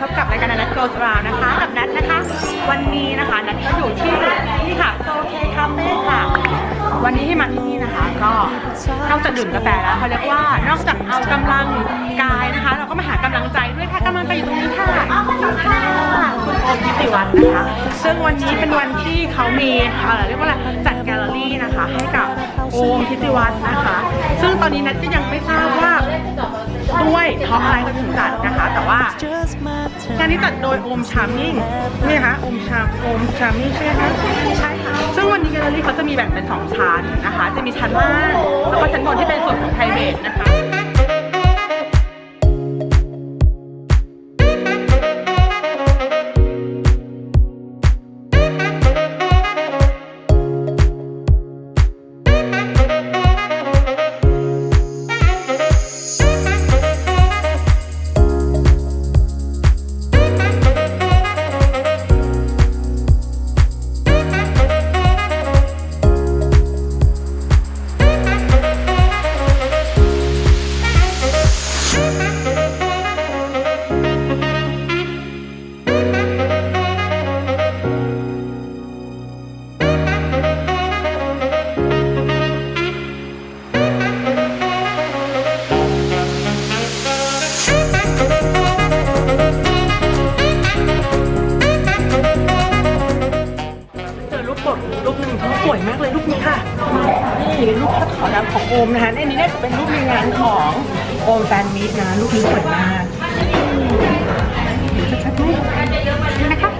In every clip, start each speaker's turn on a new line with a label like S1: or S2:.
S1: พบกับรายการนัทโกสราวนะคะกับนัทนะคะ วันนี้นะคะนัทก็อยู่ที่นี่ค่ะโซเคคาเฟ่ค่ะ วันนี้ที่มาที่นี่นะคะ ก็นอกจากดื่มกาแฟแล้วเขาเรียกว่านอกจากเอากำลังกายนะคะ เราก็มาหากำลังใจด้วยค่ะกำลังใจอยู่ตรงนี้ค่ะค่ะคุณโอมทิติวัฒน์นะคะ ซึ่งวันนี้เป็นวันที่เขามีเอ่อเรียกว่าอะไรจัดแกลเลอรี่นะคะ ให้กับโอมทิติวัฒน์นะคะ ซึ่งตอนนี้นัทก็ยังไม่ทราบว่า ด้วยเพราะอะไรเขาถึงจัดนะคะ แต่ว่างานนี้จัดโดยโอมชาร์มิ่งนี่คะโอมชาโอมชาร์มิ่งใช่ไหมคะใช่ค่ะซึ่งวันนี้แกลเลอรี่เขาจะมีแบ่งเป็นสองชั้นนะคะ จะมีชั้นล่างแล้วก็ชั้นบนที่เป็นส่วนของไทยเบสนะคะ ขาวดำของโอมนะคะในนี้เนี่ยจะเป็นรูปในงานของโอมแฟนมิตนะรูปนี้สวยมากชัดๆไหมนี่นะคะ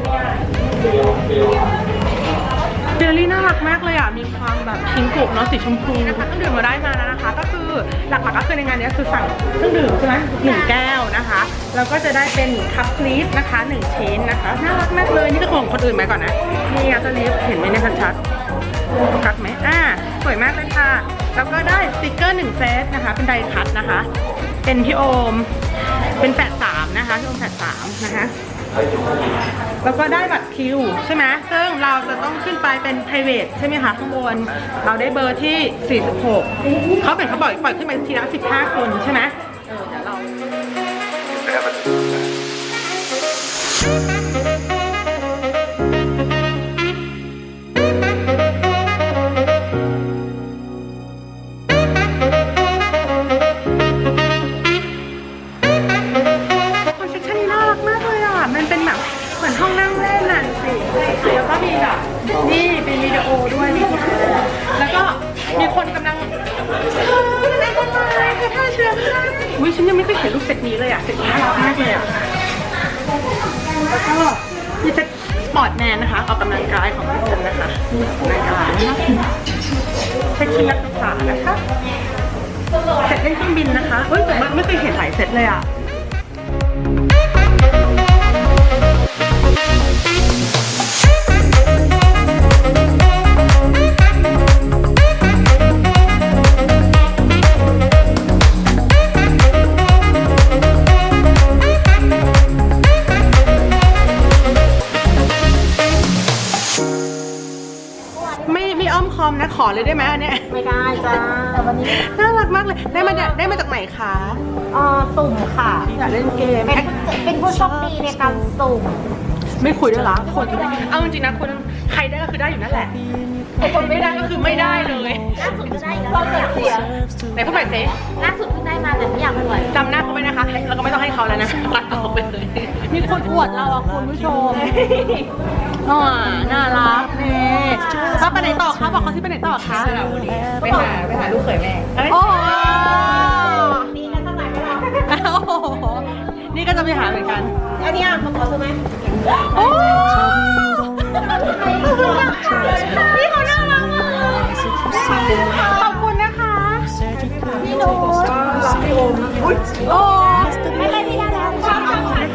S1: เจลลี่น่ารักมากเลยอะ มีความแบบพิงกุกเนาะสีชมพูนะคะเครื่องดื่มมาได้มาแล้วนะคะ ก็คือหลักๆก็คือในงานเนี้ยคือสั่งเครื่องดื่มใช่ไหมหนึ่งแก้วนะคะแล้วก็จะได้เป็นคัพคลีฟนะคะหนึ่งชิ้นนะคะน่ารักมากเลยนี่คือของคนอื่นไหมก่อนนะนี่อัลลีฟเห็นไหมเนี่ยชัดๆโฟกัสไหมอ่าสวยมากเลยค่ะ แล้วก็ได้สติกเกอร์หนึ่งเซตนะคะ เป็นไดคัตนะคะ เป็นพี่โอม เป็นแปดสามนะคะพี่โอมแปดสามนะคะ แล้วก็ได้บัตรคิวใช่ไหมซึ่งเราจะต้องขึ้นไปเป็น private ใช่ไหมคะข้างบน เราได้เบอร์ที่ 46 เขาเป็นเขาบอกปล่อยขึ้นไปทีละ 15 คนใช่ไหมเออเดี๋ยวเรา นี้เลยอะเซตนี้น่ารักมากเลยอะแล้วก็มีเซตสปอร์ตแมนนะคะออกกำลังกายของทุกคนนะคะนี่ออกกำลังกายนะคะเซ็ตชุดนักศึกษานะคะเสร็จเล่นเครื่องบินนะคะเฮ้ยแต่ไม่เคยเห็นหลายเซตเลยอะ เลยได้ไหมอันเนี้ย
S2: ไม่ได้จ้าวันนี้
S1: น่ารักมากเลยได้มาจากได้มาจากไหนคะ
S2: เอ่อสุ่มค่ะ
S1: อยากเล่นเกม
S2: เป็นเป็นผู้โชคดีในการสุ่ม
S1: ไม่คุยด้วยเหรอคนเอาจริงๆนะคนใครได้ก็คือได้อยู่นั่นแหละ คนไม่ได้ก็คือไม่ได้เลย
S2: ล่าสุดก็ได้เราเกิดเสียง
S1: ไหนพูดใหม่สิ
S2: ล่าสุดเพิ่งได้มาแต่ไม่อยากปล่อย
S1: จำหน้าเขาไว้นะคะแล้วก็ไม่ต้องให้เขาแล้วนะตัดออกไปเลยมีคนอวดเราอะคุณผู้ชมอ๋อน่ารักนี่แล้วไปไหนต่อคะบอกเขาที่ไปไหนต่อคะ
S3: ไปหาไปหาลูกเขยแม่
S1: โอ้โห
S2: นี่ก็สมัยไม่รอ
S1: โอ้โหนี่ก็จะไปหาเหมือนกัน
S2: อันนี้อะขอซื้อไหม
S1: โอ้ โอ้
S2: ไม่เป็นที่ได้แล้ว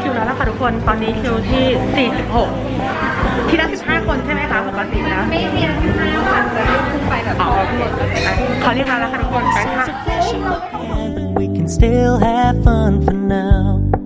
S1: คิวแล้วล่ะค่ะทุกคน ตอนนี้คิวที่ 46 ที่ละ15 คนใช่ไหมคะปกติแล้ว
S2: ไม่เรียนมาค่ะแต่ขึ้นไปแบบ
S1: อ๋อเขาเรียกมาแล้วค่ะทุกคน ไปค่ะ
S4: we can still have fun for now.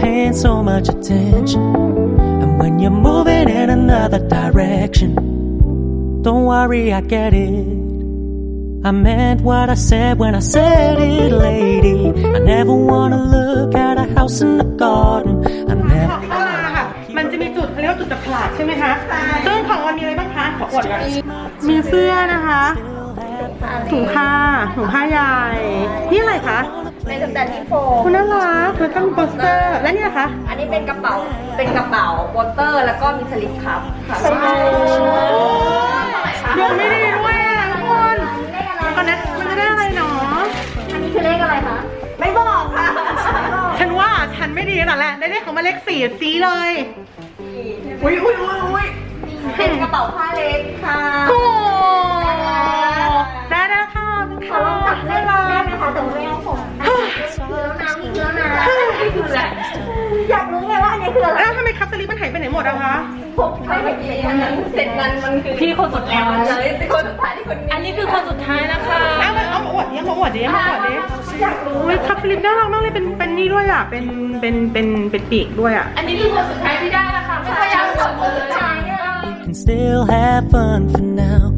S4: Paying paying so much attention. And when you're moving in another direction, don't worry, I get it. I meant what I said when I said it, lady. I never wanna look at a house in the garden. I
S1: ขอ
S4: never.
S1: เข้ามาค่ะมันจะมีจุดเขาเรียกว่าจุดจับฉลากใช่ไหมคะซึ่งของวันมีอะไรบ้างคะขออวดก่อนมีเสื้อนะคะถุงผ้าถุงผ้าใหญ่นี่อะไรคะ
S2: เป็นสแตนดี้โฟม
S1: คุณน่ารักแล้วก็มีโปสเตอร์และนี่นะคะ
S2: อันนี้เป็นกระเป๋า เป็นกระเป๋าโปสเตอร์แล้วก็มีสลิปครับค่ะ
S1: ดวงไม่ดีด้วยอะทุกคนตอนนั้นมันจะได้อะไรเนาะ
S2: อันนี้คือเลขอะไรคะ ไม่บอกค่ะ
S1: ฉันว่าฉันไม่ดีแล้วแหละได้เลขของมาเลขสี่ซีเลย อุ้ยอุ้ยอุ้ยอุ้ย
S2: เป็นกระเป๋าผ้าเล็กค่ะ
S1: โอ้ได้แล้วค่ะ
S2: ขอลองจับได้ไหมได้ไหมคะแต่ว่าไม่เอา ออะไรอยากรู้ไงว่าอันนี้คืออะไร
S1: แล้วทำไมคัพสลิปมันหายไปไหนหมดอะคะ
S2: ผมไม่เห็นเลยอันนั้นเสร็จนั้นมันคือ
S3: พี่คนสุดท้าย
S2: เลยเป็นคนสุดท้ายที่คน
S3: อันนี้คือคนสุดท้ายนะคะ
S1: เอามาเอามาอวดดิเอามาอวดดิเอามาอวดดิ
S2: อยากรู้
S1: อุ้ยคัพสลิปน่ารักมากเลยเป็นเป็นนี่ด้วยอะเป็นเป็นเป็นเป็นปีกด้วยอะ
S3: อันนี้คือคนสุดท้ายที่ได้นะคะไม่ค่อยอยากกดเลย
S2: สุดท้ายเนี่ย
S4: We can still have fun for now.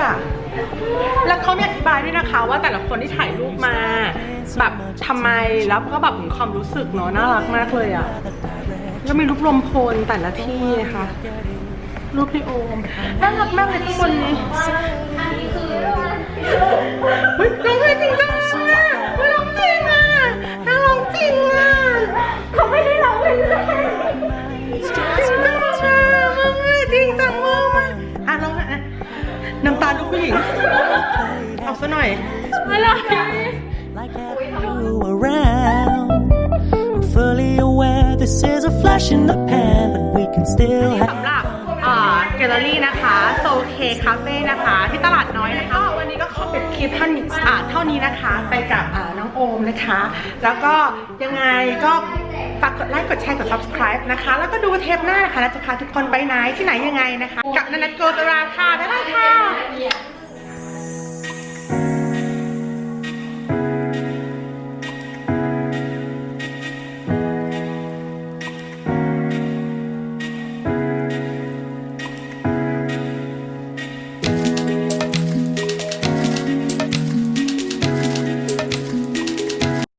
S1: อะแล้วเขามีอธิบายด้วยนะคะ ว่าแต่ละคนที่ถ่ายรูปมา แบบทำไมแล้วก็แบบถึงความรู้สึกเนาะน่ารักมากเลยอะก็มีรูปรวมพลแต่ละที่นะคะรูปพี่โอมน่ารักมากเลยทุกคนนี้เอาซะหน่อย
S4: Like having you around. I'm fully aware this is a flash in the pan, but we can still have.
S1: สำหรับอ่าแกลเลอรี่นะคะโซเคคาเฟ่นะคะ ที่ตลาดน้อยนะคะก็วันนี้ก็ขอปิดคลิปเท่านี้อ่าเท่านี้นะคะ ไปกับอ่าน้องโอมนะคะ แล้วก็ยังไงก็ฝากกดไลค์กดแชร์กด subscribe นะคะ แล้วก็ดูเทปหน้านะคะแล้วจะพาทุกคนไปไหนที่ไหนยังไงนะคะ กับนันนัทโกตราค่ะ บ๊ายบายค่ะ